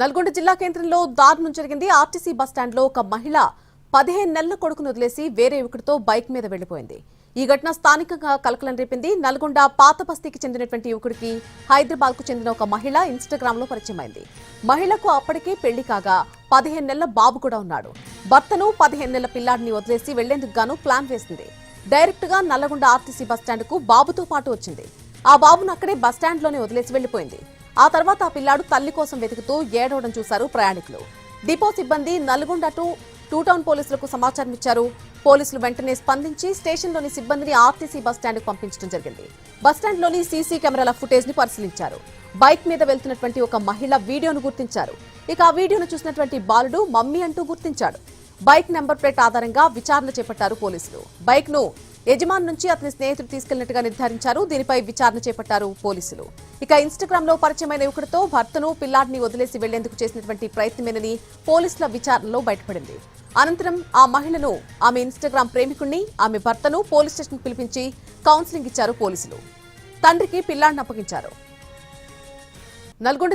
నల్గొండ జిల్లా కేంద్రంలో దారుణం జరిగింది. ఆర్టీసీ బస్టాండ్లో ఒక మహిళ పదిహేను నెలల కొడుకును వదిలేసి వేరే యువకుడితో బైక్ మీద వెళ్ళిపోయింది ఈ ఘటన స్థానికంగా కలకలం రేపింది. నల్గొండ పాత బస్తీకి చెందినటువంటి యువకుడికి హైదరాబాద్కు చెందిన ఒక మహిళ ఇన్స్టాగ్రామ్లో పరిచయమైంది. మహిళకు అప్పటికే పెళ్ళి కాగా పదిహేను నెలల బాబు కూడా ఉన్నాడు. భర్తను పదిహేను నెలల పిల్లాడిని వదిలేసి వెళ్ళేందుకు గాను ప్లాన్ వేసింది. డైరెక్ట్గా నల్లగొండ ఆర్టీసీ బస్టాండ్కు బాబుతో పాటు వచ్చింది. ఆ బాబును అక్కడే బస్టాండ్లోనే వదిలేసి వెళ్ళిపోయింది ఆ తర్వాత ఆ పిల్లాడు తల్లి కోసం వెతుకుతూ ఏడవడం చూశారు ప్రయాణికులు. డిపో సిబ్బంది నల్గొండ టు టూ టౌన్ పోలీసులకు సమాచారం ఇచ్చారు. పోలీసులు వెంటనే స్పందించి స్టేషన్లోని సిబ్బందిని ఆర్టీసీ బస్టాండ్కు పంపించడం జరిగింది. బస్టాండ్లోని సీసీ కెమెరాల ఫుటేజ్ని పరిశీలించారు. బైక్ మీద వెళ్తున్నటువంటి ఒక మహిళ వీడియోను గుర్తించారు. ఇక ఆ వీడియోను చూసినటువంటి బాలుడు మమ్మీ అంటూ గుర్తించాడు. బైక్ నెంబర్ ప్లేట్ ఆధారంగా విచారణ చేపట్టారు పోలీసులు. బైక్ను యజమాని నుంచి అతని స్నేహితుడు తీసుకెళ్ళినట్టుగా నిర్ధారించారు. దీనిపై విచారణ చేపట్టారు పోలీసులు. ఇక ఇన్స్టాగ్రామ్లో పరిచయమైన యువకుడితో భర్తను పిల్లాడిని వదిలేసి వెళ్ళేందుకు చేసినటువంటి ప్రయత్నమేనని పోలీసుల విచారణలో బయటపడింది. అనంతరం ఆ మహిళను ఆమె ఇన్స్టాగ్రామ్ ప్రేమికుణ్ణి ఆమె భర్తను పోలీస్ స్టేషన్ పిలిపించి కౌన్సిలింగ్ ఇచ్చారు పోలీసులు. తండ్రికి పిల్లాడిని అప్పగించారు. నల్గొండ